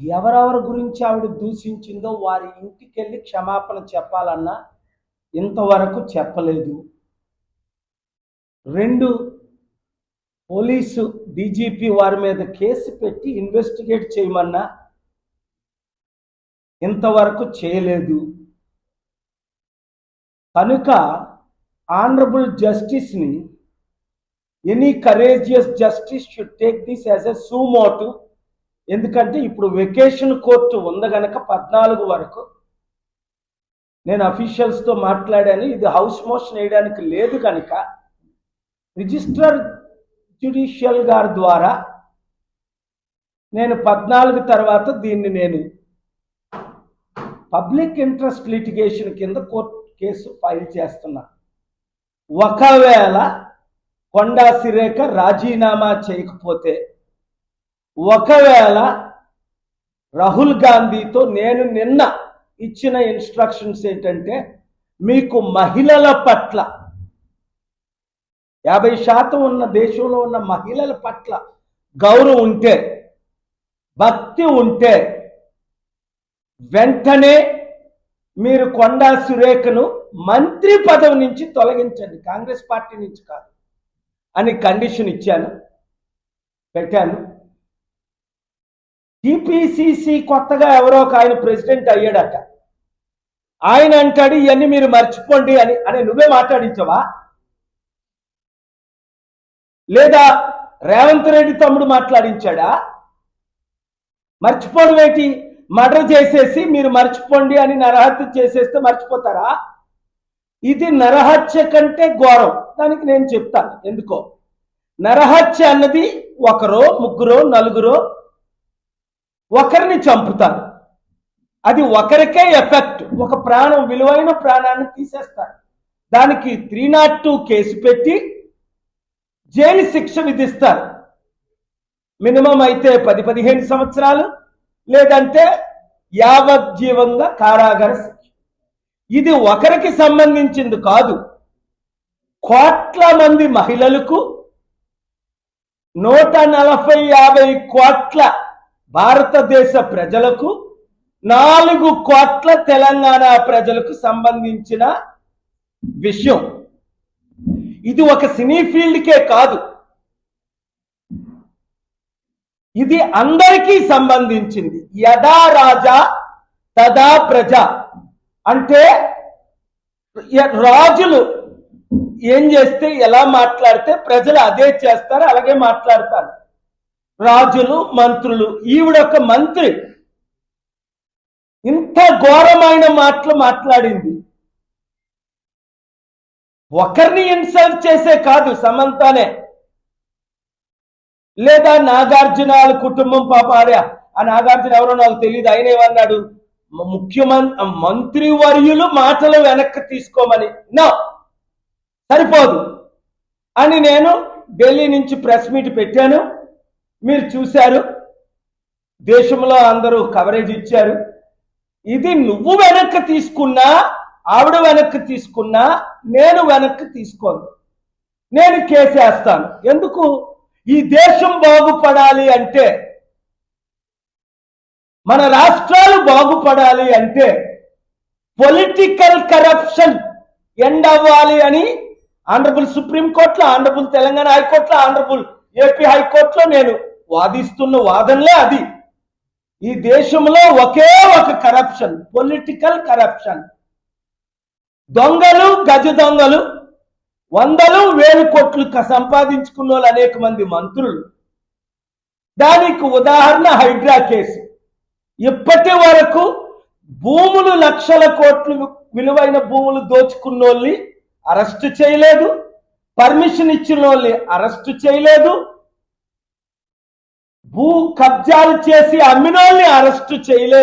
ఎవరెవరి గురించి ఆవిడ దూషించిందో వారి ఇంటికి వెళ్ళి క్షమాపణ చెప్పాలన్నా ఇంతవరకు చెప్పలేదు. రెండు పోలీసు డీజీపీ వారి మీద కేసు పెట్టి ఇన్వెస్టిగేట్ చేయమన్నా ఇంతవరకు చేయలేదు. కనుక honourable జస్టిస్ని any courageous justice should take this as a suo motu ఎందుకంటే ఇప్పుడు వెకేషన్ కోర్టు ఉంది గనక పద్నాలుగు వరకు. నేను అఫీషియల్స్తో మాట్లాడాను ఇది హౌస్ మోషన్ వేయడానికి లేదు కనుక రిజిస్టర్ జ్యుడిషియల్ గారి ద్వారా నేను పద్నాలుగు తర్వాత దీన్ని నేను పబ్లిక్ ఇంట్రెస్ట్ లిటిగేషన్ కింద కోర్టు కేసు ఫైల్ చేస్తున్నా. ఒకవేళ కొండా సిరేఖ రాజీనామా చేయకపోతే ఒకవేళ రాహుల్ గాంధీతో నేను నిన్న ఇచ్చిన ఇన్స్ట్రక్షన్స్ ఏంటంటే మీకు మహిళల పట్ల యాభై శాతం ఉన్న దేశంలో ఉన్న మహిళల పట్ల గౌరవం ఉంటే భక్తి ఉంటే వెంటనే మీరు కొండా సురేఖను మంత్రి పదవి నుంచి తొలగించండి. కాంగ్రెస్ పార్టీ నుంచి కాదు. అని కండిషన్ ఇచ్చాను పెట్టాను. టిపిసిసి కొత్తగా ఎవరో ఒక ఆయన ప్రెసిడెంట్ అయ్యాడట. ఆయన అంటాడు ఇవన్నీ మీరు మర్చిపోండి అని అని నువ్వే మాట్లాడించవా? లేదా రేవంత్ రెడ్డి తమ్ముడు మాట్లాడించాడా? మర్చిపోవడం ఏంటి? మర్డర్ చేసేసి మీరు మర్చిపోండి అని నరహత్య చేసేస్తే మర్చిపోతారా? ఇది నరహత్య కంటే ఘోరం. దానికి నేను చెప్తాను. ఎందుకో? నరహత్య అన్నది ఒకరో ముగ్గురో నలుగురో ఒకరిని చంపుతారు. అది ఒకరికే ఎఫెక్ట్. ఒక ప్రాణం విలువైన ప్రాణాన్ని తీసేస్తారు. దానికి త్రీ నాట్ టూ కేసు పెట్టి జైలు శిక్ష విధిస్తారు. మినిమం అయితే పది పదిహేను సంవత్సరాలు లేదంటే యావజ్జీవంగా కారాగార శిక్ష. ఇది ఒకరికి సంబంధించింది కాదు. కోట్ల మంది మహిళలకు నూట నలభై యాభై కోట్ల భారతదేశ ప్రజలకు నాలుగు కోట్ల తెలంగాణ ప్రజలకు సంబంధించిన విషయం. ఇది ఒక సినీ ఫీల్డ్కే కాదు. ఇది అందరికీ సంబంధించింది. యదా రాజా తదా ప్రజ. అంటే రాజులు ఏం చేస్తే ఎలా మాట్లాడితే ప్రజలు అదే చేస్తారు అలాగే మాట్లాడతారు. రాజులు మంత్రులు ఈవిడ ఒక మంత్రి. ఇంత ఘోరమైన మాటలు మాట్లాడింది. ఒకరిని ఇన్సల్ట్ చేసే కాదు సమంతానే. లేదా నాగార్జున కుటుంబం పాప. ఆ నాగార్జున ఎవరో నాకు తెలియదు ఆయన ఏమన్నాడు? ముఖ్యమంత్రి మంత్రి వర్యులు మాటలు వెనక్కి తీసుకోమని. నా సరిపోదు. అని నేను ఢిల్లీ నుంచి ప్రెస్ మీట్ పెట్టాను. మీరు చూశారు? దేశంలో అందరూ కవరేజ్ ఇచ్చారు. ఇది నువ్వు వెనక్కి తీసుకున్నా ఆవిడ వెనక్కి తీసుకున్నా నేను వెనక్కి తీసుకోను. నేను కేసేస్తాను ఎందుకు? ఈ దేశం బాగుపడాలి అంటే మన రాష్ట్రాలు బాగుపడాలి అంటే పొలిటికల్ కరప్షన్ ఎండ్ అవ్వాలి అని ఆనరబుల్ సుప్రీంకోర్టులో ఆనరబుల్ తెలంగాణ హైకోర్టులో ఆనరబుల్ ఏపీ హైకోర్టులో నేను వాదిస్తున్న వాదనలే అది. ఈ దేశంలో ఒకే ఒక కరప్షన్ పొలిటికల్ కరప్షన్ దొంగలు గజ దొంగలు వందలు వేలు కోట్లు సంపాదించుకున్న వాళ్ళు అనేక మంది మంత్రులు. దానికి ఉదాహరణ హైడ్రా కేసు. ఇప్పటి వరకు భూములు లక్షల కోట్లు విలువైన భూములు దోచుకున్నోళ్ళని అరెస్ట్ చేయలేదు. పర్మిషన్ ఇచ్చిన వాళ్ళని అరెస్ట్ చేయలేదు. భూ కబ్జాలు చేసి అమ్మినోళ్ళని అరెస్టు చేయలేదు